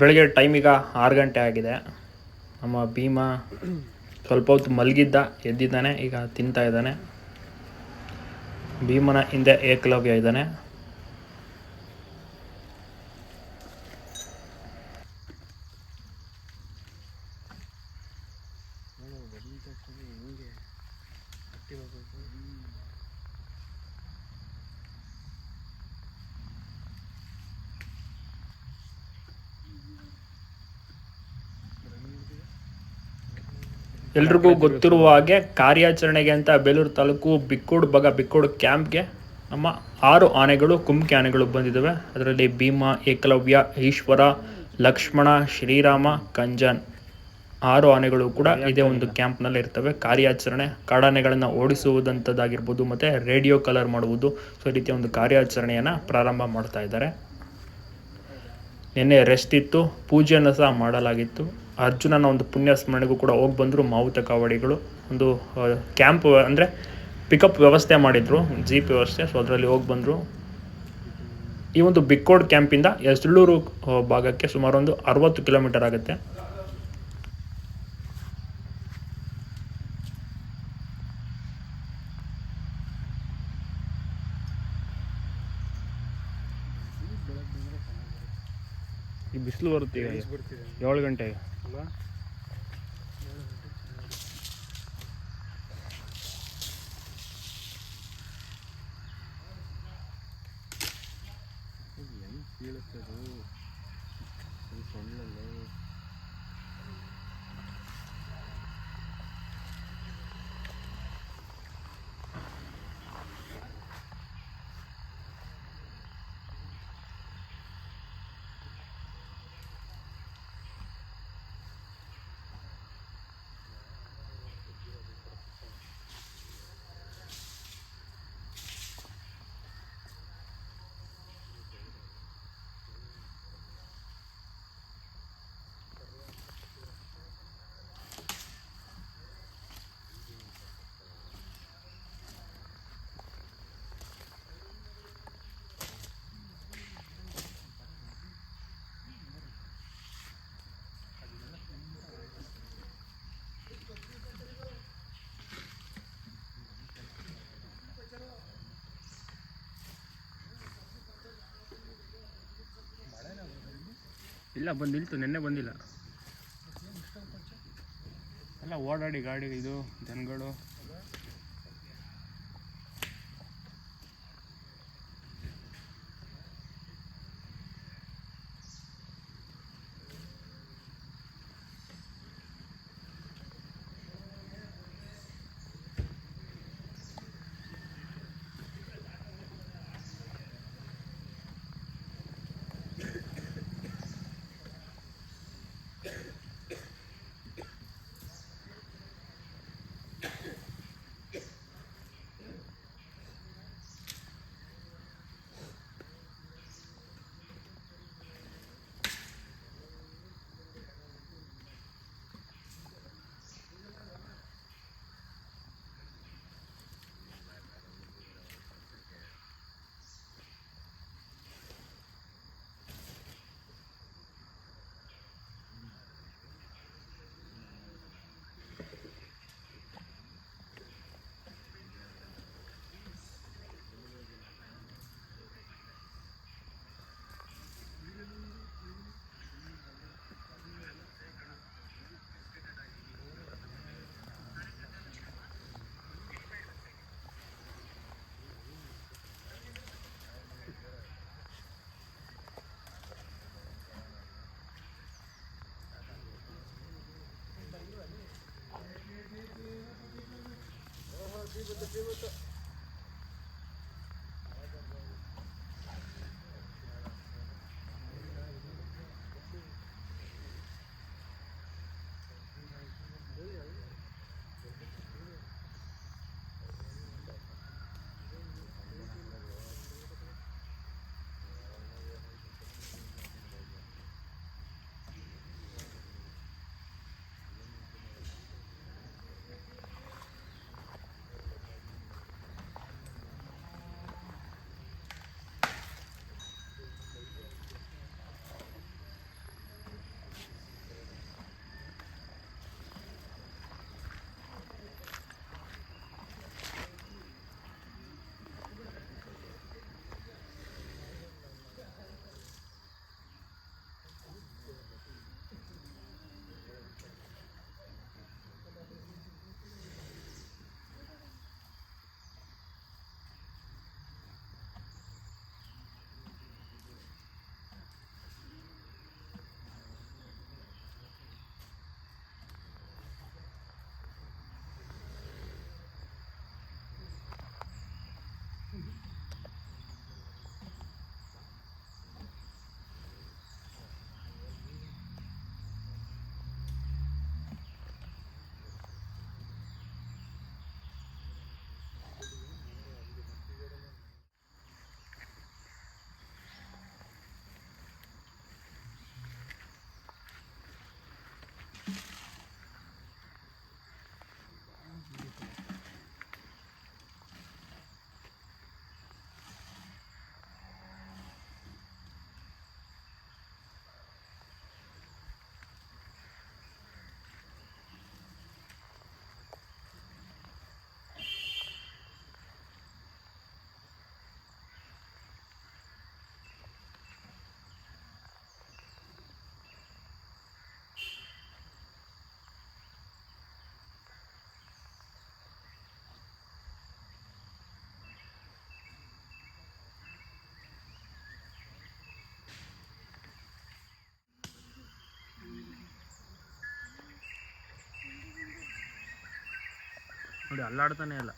ಬೆಳಗ್ಗೆ ಟೈಮ್ ಈಗ ಆರು ಗಂಟೆ ಆಗಿದೆ. ನಮ್ಮ ಭೀಮ ಸ್ವಲ್ಪ ಹೊತ್ತು ಮಲಗಿದ್ದ, ಎದ್ದಿದ್ದಾನೆ, ಈಗ ತಿಂತಾ ಇದ್ದಾನೆ. ಭೀಮನ ಹಿಂದೆ ಏಕಲವ್ಯ ಇದ್ದಾನೆ. ಎಲ್ರಿಗೂ ಗೊತ್ತಿರುವ ಹಾಗೆ ಕಾರ್ಯಾಚರಣೆಗೆ ಅಂತ ಬೇಲೂರು ತಾಲೂಕು ಬಿಕ್ಕೋಡು ಬಗ ಬಿಕ್ಕೋಡು ಕ್ಯಾಂಪ್ಗೆ ನಮ್ಮ ಆರು ಆನೆಗಳು ಕುಮ್ಕಿ ಆನೆಗಳು ಬಂದಿದ್ದಾವೆ ಅದರಲ್ಲಿ ಭೀಮ ಏಕಲವ್ಯ ಈಶ್ವರ ಲಕ್ಷ್ಮಣ ಶ್ರೀರಾಮ ಕಂಜನ್ ಆರು ಆನೆಗಳು ಕೂಡ ಇದೇ ಒಂದು ಕ್ಯಾಂಪ್ನಲ್ಲಿ ಇರ್ತವೆ. ಕಾರ್ಯಾಚರಣೆ ಕಾಡಾನೆಗಳನ್ನು ಓಡಿಸುವುದಂಥದ್ದಾಗಿರ್ಬೋದು ಮತ್ತು ರೇಡಿಯೋ ಕಲರ್ ಮಾಡುವುದು ಸೊ ಈ ರೀತಿಯ ಒಂದು ಕಾರ್ಯಾಚರಣೆಯನ್ನು ಪ್ರಾರಂಭ ಮಾಡ್ತಾ ಇದ್ದಾರೆ. ನಿನ್ನೆ ರೆಸ್ಟ್ ಇತ್ತು ಪೂಜೆಯನ್ನು ಸಹ ಮಾಡಲಾಗಿತ್ತು. ಅರ್ಜುನನ ಒಂದು ಪುಣ್ಯ ಸ್ಮರಣೆಗೂ ಕೂಡ ಹೋಗಿ ಬಂದರು ಮಾವುತ ಕಾವಡಿಗಳು. ಒಂದು ಕ್ಯಾಂಪ್ ಅಂದರೆ ಪಿಕಪ್ ವ್ಯವಸ್ಥೆ ಮಾಡಿದರು ಜೀಪ್ ವ್ಯವಸ್ಥೆ. ಸೊ ಅದರಲ್ಲಿ ಹೋಗಿ ಬಂದರು. ಈ ಒಂದು ಬಿಕ್ಕೋಡ್ ಕ್ಯಾಂಪಿಂದ ಎಸ್ಳೂರು ಭಾಗಕ್ಕೆ ಸುಮಾರು ಒಂದು ಅರವತ್ತು ಕಿಲೋಮೀಟರ್ ಆಗುತ್ತೆ. ಈ ಬಿಸಿಲು ಬರುತ್ತೆ ಏಳು ಗಂಟೆಗೆ. ஃபுல்லாக கீழே சொன்னல ಇಲ್ಲ ಬಂದು ನಿಲ್ತು ನಿನ್ನೆ ಬಂದಿಲ್ಲ. ಎಲ್ಲ ಓಡಾಡಿ ಗಾಡಿ ಇದು ಜನಗಳು. ಬೇಕು ನೋಡಿ ಅಲ್ಲಾಡ್ತಾನೆ ಇಲ್ಲ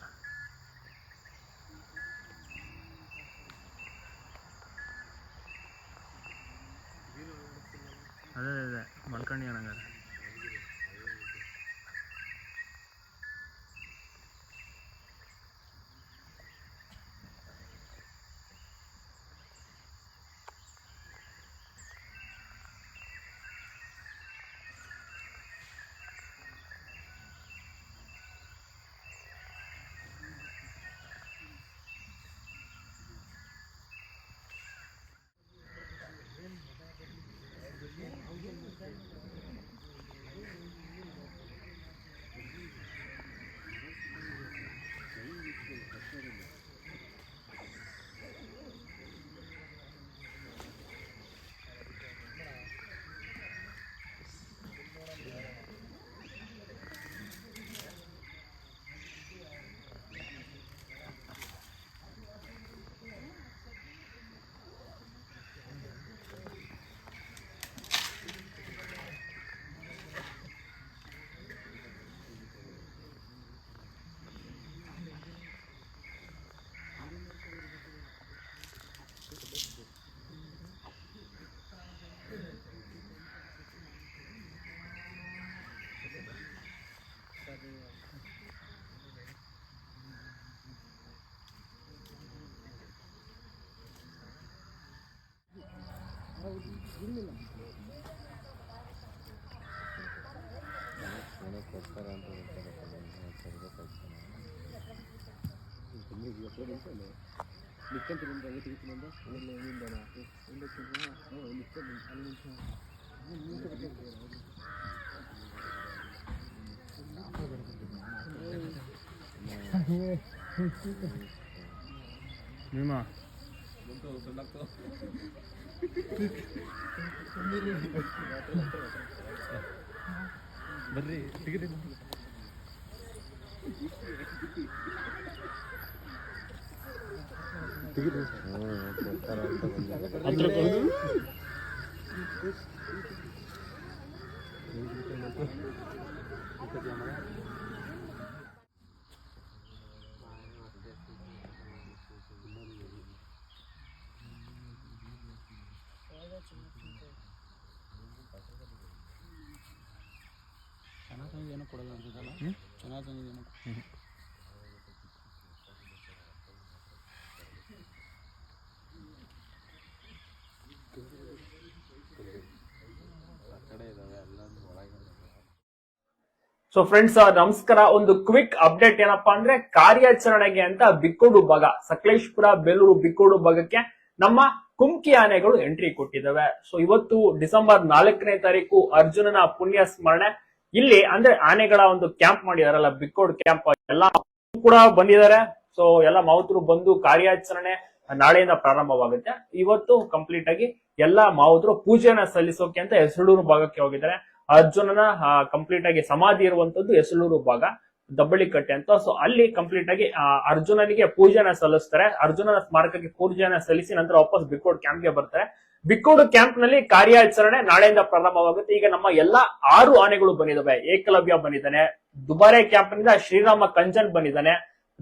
ನಿಮ್ಮ ಬರ್ರಿ ಸಿಗರಿ ಹತ್ರ ನೋಡಿ. ಸೊ ಫ್ರೆಂಡ್ಸ್ ನಮಸ್ಕಾರ. ಒಂದು ಕ್ವಿಕ್ ಅಪ್ಡೇಟ್ ಏನಪ್ಪಾ ಅಂದ್ರೆ ಕಾರ್ಯಾಚರಣೆಗೆ ಅಂತ ಬಿಕ್ಕೋಡು ಭಾಗ ಸಕಲೇಶ್ಪುರ ಬೇಲೂರು ಬಿಕ್ಕೋಡು ಭಾಗಕ್ಕೆ ನಮ್ಮ ಕುಮ್ಕಿ ಆನೆಗಳು ಎಂಟ್ರಿ ಕೊಟ್ಟಿದ್ದಾವೆ. ಸೊ ಇವತ್ತು ಡಿಸೆಂಬರ್ ನಾಲ್ಕನೇ ತಾರೀಕು ಅರ್ಜುನನ ಪುಣ್ಯ ಸ್ಮರಣೆ. ಇಲ್ಲಿ ಅಂದ್ರೆ ಆನೆಗಳ ಒಂದು ಕ್ಯಾಂಪ್ ಮಾಡಿದಾರಲ್ಲ ಬಿಕ್ಕೋಡ್ ಕ್ಯಾಂಪ್ ಎಲ್ಲ ಕೂಡ ಬಂದಿದ್ದಾರೆ. ಸೊ ಎಲ್ಲ ಮಾವುತರು ಬಂದು ಕಾರ್ಯಾಚರಣೆ ನಾಳೆಯಿಂದ ಪ್ರಾರಂಭವಾಗುತ್ತೆ. ಇವತ್ತು ಕಂಪ್ಲೀಟ್ ಆಗಿ ಎಲ್ಲಾ ಮಾವುತರು ಪೂಜೆನ ಸಲ್ಲಿಸೋಕೆ ಅಂತ ಹೆಸರೂರು ಭಾಗಕ್ಕೆ ಹೋಗಿದ್ದಾರೆ. ಅರ್ಜುನನ ಕಂಪ್ಲೀಟ್ ಆಗಿ ಸಮಾಧಿ ಇರುವಂತದ್ದು ಹೆಸಳೂರು ಭಾಗ. ದಬ್ಬಳ್ಳಿ ಕಟ್ಟೆ ಅಂತ. ಸೊ ಅಲ್ಲಿ ಕಂಪ್ಲೀಟ್ ಆಗಿ ಅರ್ಜುನನಿಗೆ ಪೂಜೆನ ಸಲ್ಲಿಸ್ತಾರೆ. ಅರ್ಜುನನ ಸ್ಮಾರಕಕ್ಕೆ ಪೂಜೆನ ಸಲ್ಲಿಸಿ ನಂತರ ವಾಪಸ್ ಬಿಕ್ಕೋಡ್ ಕ್ಯಾಂಪ್ಗೆ ಬರ್ತಾರೆ. ಬಿಕ್ಕೋಡು ಕ್ಯಾಂಪ್ನಲ್ಲಿ ಕಾರ್ಯಾಚರಣೆ ನಾಳೆಯಿಂದ ಪ್ರಾರಂಭವಾಗುತ್ತೆ. ಈಗ ನಮ್ಮ ಎಲ್ಲಾ ಆರು ಆನೆಗಳು ಬಂದಿದ್ದಾವೆ. ಏಕಲವ್ಯ ಬಂದಿದ್ದಾನೆ. ದುಬಾರೆ ಕ್ಯಾಂಪ್ನಿಂದ ಶ್ರೀರಾಮ ಕಂಜನ್ ಬಂದಿದ್ದಾನೆ.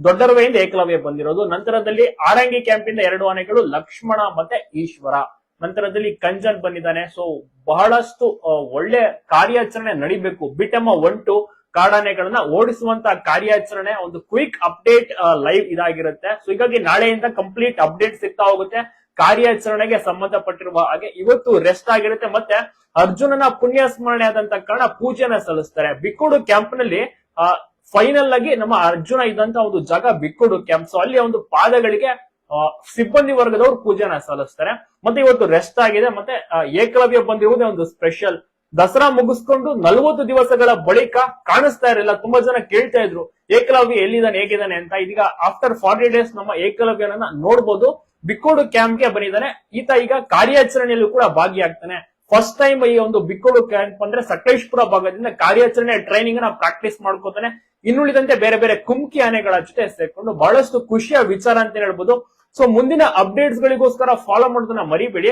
ದೊಡ್ಡರವೆಯಿಂದ ಏಕಲವ್ಯ ಬಂದಿರೋದು. ನಂತರದಲ್ಲಿ ಆರಂಗಿ ಕ್ಯಾಂಪ್ ಇಂದ ಎರಡು ಆನೆಗಳು ಲಕ್ಷ್ಮಣ ಮತ್ತೆ ಈಶ್ವರ. ನಂತರದಲ್ಲಿ ಕಂಜನ್ ಬಂದಿದ್ದಾನೆ. ಸೊ ಬಹಳಷ್ಟು ಒಳ್ಳೆ ಕಾರ್ಯಾಚರಣೆ ನಡಿಬೇಕು. ಬಿಟಮ್ಮ ಒನ್ ಟು ಕಾಡಾನೆಗಳನ್ನ ಓಡಿಸುವಂತ ಕಾರ್ಯಾಚರಣೆ ಒಂದು ಕ್ವಿಕ್ ಅಪ್ಡೇಟ್ ಲೈವ್ ಇದಾಗಿರುತ್ತೆ. ಸೊ ಹೀಗಾಗಿ ನಾಳೆಯಿಂದ ಕಂಪ್ಲೀಟ್ ಅಪ್ಡೇಟ್ ಸಿಗ್ತಾ ಹೋಗುತ್ತೆ. ಕಾರ್ಯಾಚರಣೆಗೆ ಸಂಬಂಧಪಟ್ಟಿರುವ ಹಾಗೆ ಇವತ್ತು ರೆಸ್ಟ್ ಆಗಿರುತ್ತೆ. ಮತ್ತೆ ಅರ್ಜುನನ ಪುಣ್ಯ ಸ್ಮರಣೆ ಆದಂತ ಕಾರಣ ಪೂಜೆನ ಸಲ್ಲಿಸ್ತಾರೆ. ಬಿಕ್ಕುಡು ಕ್ಯಾಂಪ್ನಲ್ಲಿ ಫೈನಲ್ ಆಗಿ ನಮ್ಮ ಅರ್ಜುನ ಇದ್ದಂತ ಒಂದು ಜಾಗ ಬಿಕ್ಕುಡು ಕ್ಯಾಂಪ್. ಸೊ ಅಲ್ಲಿ ಒಂದು ಪಾದಗಳಿಗೆ ಸಿಬ್ಬಂದಿ ವರ್ಗದವರು ಪೂಜೆನ ಸಲ್ಲಿಸ್ತಾರೆ. ಮತ್ತೆ ಇವತ್ತು ರೆಸ್ಟ್ ಆಗಿದೆ. ಮತ್ತೆ ಏಕಲವ್ಯ ಬಂದಿರುವುದೇ ಒಂದು ಸ್ಪೆಷಲ್ ದಸರಾ ಮುಗಿಸ್ಕೊಂಡು ನಲ್ವತ್ತು ದಿವಸಗಳ ಬಳಿಕ ಕಾಣಿಸ್ತಾ ಇರಲಿಲ್ಲ. ತುಂಬಾ ಜನ ಕೇಳ್ತಾ ಇದ್ರು, ಏಕಲವ್ಯ ಎಲ್ಲಿದ್ದಾನೆ, ಹೇಗಿದ್ದಾನೆ ಅಂತ. ಇದೀಗ ಆಫ್ಟರ್ ಫಾರ್ಟಿ ಡೇಸ್ ನಮ್ಮ ಏಕಲವ್ಯನನ್ನ ನೋಡ್ಬೋದು. ಬಿಕ್ಕೋಡು ಕ್ಯಾಂಪ್ಗೆ ಬಂದಿದ್ದಾನೆ. ಈತ ಈಗ ಕಾರ್ಯಾಚರಣೆಯಲ್ಲೂ ಕೂಡ ಭಾಗಿಯಾಗ್ತಾನೆ. ಫಸ್ಟ್ ಟೈಮ್ ಈ ಒಂದು ಬಿಕ್ಕೋಡು ಕ್ಯಾಂಪ್ ಅಂದ್ರೆ ಸಕಲೇಶ್ಪುರ ಭಾಗದಿಂದ ಕಾರ್ಯಾಚರಣೆ ಟ್ರೈನಿಂಗ್ನ ಪ್ರಾಕ್ಟೀಸ್ ಮಾಡ್ಕೋತಾನೆ. ಇನ್ನುಳಿದಂತೆ ಬೇರೆ ಬೇರೆ ಕುಮ್ಕಿ ಆನೆಗಳ ಜೊತೆ ಸೇರ್ಕೊಂಡು ಬಹಳಷ್ಟು ಖುಷಿಯ ವಿಚಾರ ಅಂತ ಹೇಳ್ಬೋದು. ಸೊ ಮುಂದಿನ ಅಪ್ಡೇಟ್ಸ್ ಗಳಿಗೋಸ್ಕರ ಫಾಲೋ ಮಾಡೋದನ್ನ ಮರಿಬೇಡಿ.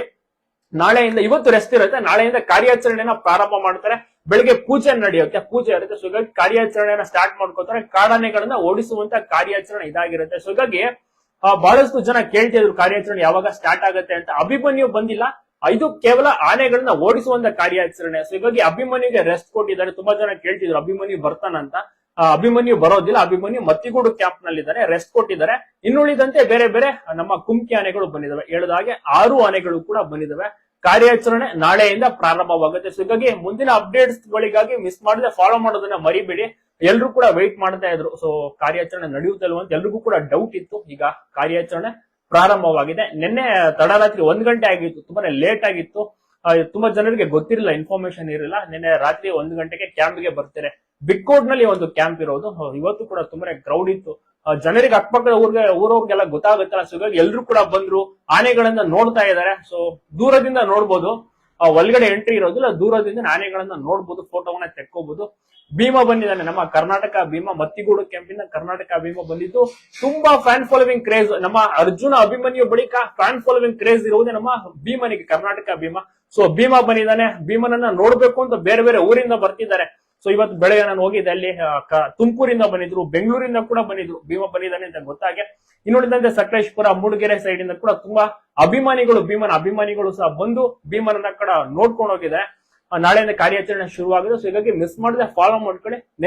ನಾಳೆಯಿಂದ ಇವತ್ತು ರೆಸ್ಟ್ ಇರುತ್ತೆ. ನಾಳೆಯಿಂದ ಕಾರ್ಯಾಚರಣೆನ ಪ್ರಾರಂಭ ಮಾಡ್ತಾರೆ. ಬೆಳಿಗ್ಗೆ ಪೂಜೆ ನಡೆಯುತ್ತೆ. ಪೂಜೆ ಇರುತ್ತೆ ಸೊ ಹೀಗಾಗಿ ಕಾರ್ಯಾಚರಣೆಯನ್ನ ಸ್ಟಾರ್ಟ್ ಮಾಡ್ಕೋತಾರೆ. ಕಾಡಾನೆಗಳನ್ನ ಓಡಿಸುವಂತ ಕಾರ್ಯಾಚರಣೆ ಇದಾಗಿರುತ್ತೆ. ಸೊ ಹೀಗಾಗಿ ಬಹಳಷ್ಟು ಜನ ಕೇಳ್ತಿದ್ರು ಕಾರ್ಯಾಚರಣೆ ಯಾವಾಗ ಸ್ಟಾರ್ಟ್ ಆಗುತ್ತೆ ಅಂತ. ಅಭಿಮನ್ಯು ಬಂದಿಲ್ಲ. ಇದು ಕೇವಲ ಆನೆಗಳನ್ನ ಓಡಿಸುವಂತ ಕಾರ್ಯಾಚರಣೆ. ಸೊ ಹೀಗಾಗಿ ಅಭಿಮನ್ಯುಗೆ ರೆಸ್ಟ್ ಕೊಟ್ಟಿದ್ದಾರೆ. ತುಂಬಾ ಜನ ಕೇಳ್ತಿದ್ರು, ಅಭಿಮನ್ಯು ಬರ್ತಾನಂತ ಅಂತ. ಅಭಿಮನ್ಯು ಬರೋದಿಲ್ಲ. ಅಭಿಮನ್ಯು ಮತ್ತಿಗೂಡು ಕ್ಯಾಂಪ್ ನಲ್ಲಿದ್ದಾರೆ. ರೆಸ್ಟ್ ಕೊಟ್ಟಿದ್ದಾರೆ. ಇನ್ನುಳಿದಂತೆ ಬೇರೆ ಬೇರೆ ನಮ್ಮ ಕುಮ್ಕಿ ಆನೆಗಳು ಬಂದಿದಾವೆ ಹೇಳಿದ ಹಾಗೆ ಆರು ಆನೆಗಳು ಕೂಡ ಬಂದಿದಾವೆ ಕಾರ್ಯಾಚರಣೆ ನಾಳೆಯಿಂದ ಪ್ರಾರಂಭವಾಗುತ್ತೆ. ಸೊ ಹೀಗಾಗಿ ಮುಂದಿನ ಅಪ್ಡೇಟ್ಸ್ ಗಳಿಗಾಗಿ ಮಿಸ್ ಮಾಡದೆ ಫಾಲೋ ಮಾಡೋದನ್ನ ಮರಿಬೇಡಿ. ಎಲ್ರು ಕೂಡ ವೆಯ್ಟ್ ಮಾಡ್ತಾ ಇದ್ರು. ಸೊ ಕಾರ್ಯಾಚರಣೆ ನಡೆಯುತ್ತಲ್ವ ಅಂತ ಎಲ್ರಿಗೂ ಕೂಡ ಡೌಟ್ ಇತ್ತು. ಈಗ ಕಾರ್ಯಾಚರಣೆ ಪ್ರಾರಂಭವಾಗಿದೆ. ನಿನ್ನೆ ತಡರಾತ್ರಿ ಒಂದ್ ಗಂಟೆ ಆಗಿತ್ತು. ತುಂಬಾನೇ ಲೇಟ್ ಆಗಿತ್ತು. ತುಂಬಾ ಜನರಿಗೆ ಗೊತ್ತಿರಲಿಲ್ಲ ಇನ್ಫಾರ್ಮೇಶನ್ ಇರಲಿಲ್ಲ. ನಿನ್ನೆ ರಾತ್ರಿ ಒಂದ್ ಗಂಟೆಗೆ ಕ್ಯಾಂಪ್ಗೆ ಬರ್ತಾರೆ. ಬಿಕ್ಕೋಡ್ನಲ್ಲಿ ಒಂದು ಕ್ಯಾಂಪ್ ಇರೋದು. ಇವತ್ತು ಕೂಡ ತುಂಬಾನೇ ಕ್ರೌಡ್ ಇತ್ತು. ಜನರಿಗೆ ಅಕ್ಕಪಕ್ಕದ ಊರ್ಗೆ, ಊರವ್ರಿಗೆಲ್ಲ ಗೊತ್ತಾಗುತ್ತಲ್ಲ. ಸೊ ಹೀಗಾಗಿ ಎಲ್ರು ಕೂಡ ಬಂದ್ರು, ಆನೆಗಳನ್ನ ನೋಡ್ತಾ ಇದ್ದಾರೆ. ಸೊ ದೂರದಿಂದ ನೋಡ್ಬೋದು. ಒಳಗಡೆ ಎಂಟ್ರಿ ಇರೋದಿಲ್ಲ, ದೂರದಿಂದ ಆನೆಗಳನ್ನ ನೋಡ್ಬೋದು ಫೋಟೋವನ್ನ ತೆಕ್ಕೋಬಹುದು ಭೀಮ ಬಂದಿದ್ದಾನೆ. ನಮ್ಮ ಕರ್ನಾಟಕ ಭೀಮ ಮತ್ತಿಗೂಡು ಕೆಂಪಿನ ಕರ್ನಾಟಕ ಭೀಮ ಬಂದಿದ್ದು. ತುಂಬಾ ಫ್ಯಾನ್ ಫಾಲೋವಿಂಗ್ ಕ್ರೇಜ್ ನಮ್ಮ ಅರ್ಜುನ ಅಭಿಮನ್ಯು ಬಳಿಕ ಫ್ಯಾನ್ ಫಾಲೋವಿಂಗ್ ಕ್ರೇಜ್ ಇರುವುದೇ ನಮ್ಮ ಭೀಮನಿಗೆ, ಕರ್ನಾಟಕ ಭೀಮ. ಸೊ ಭೀಮ ಬಂದಿದ್ದಾನೆ. ಭೀಮನನ್ನ ನೋಡ್ಬೇಕು ಅಂತ ಬೇರೆ ಬೇರೆ ಊರಿಂದ ಬರ್ತಿದ್ದಾರೆ. ಸೊ ಇವತ್ತು ಬೆಳಗ್ಗೆ ನಾನು ಹೋಗಿದ್ದೆ ಅಲ್ಲಿ ತುಮಕೂರಿಂದ ಬಂದಿದ್ರು, ಬೆಂಗಳೂರಿಂದ ಕೂಡ ಬಂದಿದ್ರು, ಭೀಮ ಬಂದಿದ್ದಾನೆ ಅಂತ ಗೊತ್ತಾಗೆ ಇನ್ನುಳಿದಂತೆ ಸಕಲೇಶ್ಪುರ, ಮೂಡಿಗೆರೆ ಸೈಡ್ ಇಂದ ಕೂಡ ತುಂಬಾ ಅಭಿಮಾನಿಗಳು, ಭೀಮನ ಅಭಿಮಾನಿಗಳು ಸಹ ಬಂದು ಭೀಮನ ಕೂಡ ನೋಡ್ಕೊಂಡು ಹೋಗಿದೆ ನಾಳೆಯಿಂದ ಕಾರ್ಯಾಚರಣೆ ಶುರುವಾಗಿದೆ. ಸೊ ಹೀಗಾಗಿ ಮಿಸ್ ಮಾಡದೆ ಫಾಲೋ ಮಾಡ್ಕೊಳ್ಳಿ.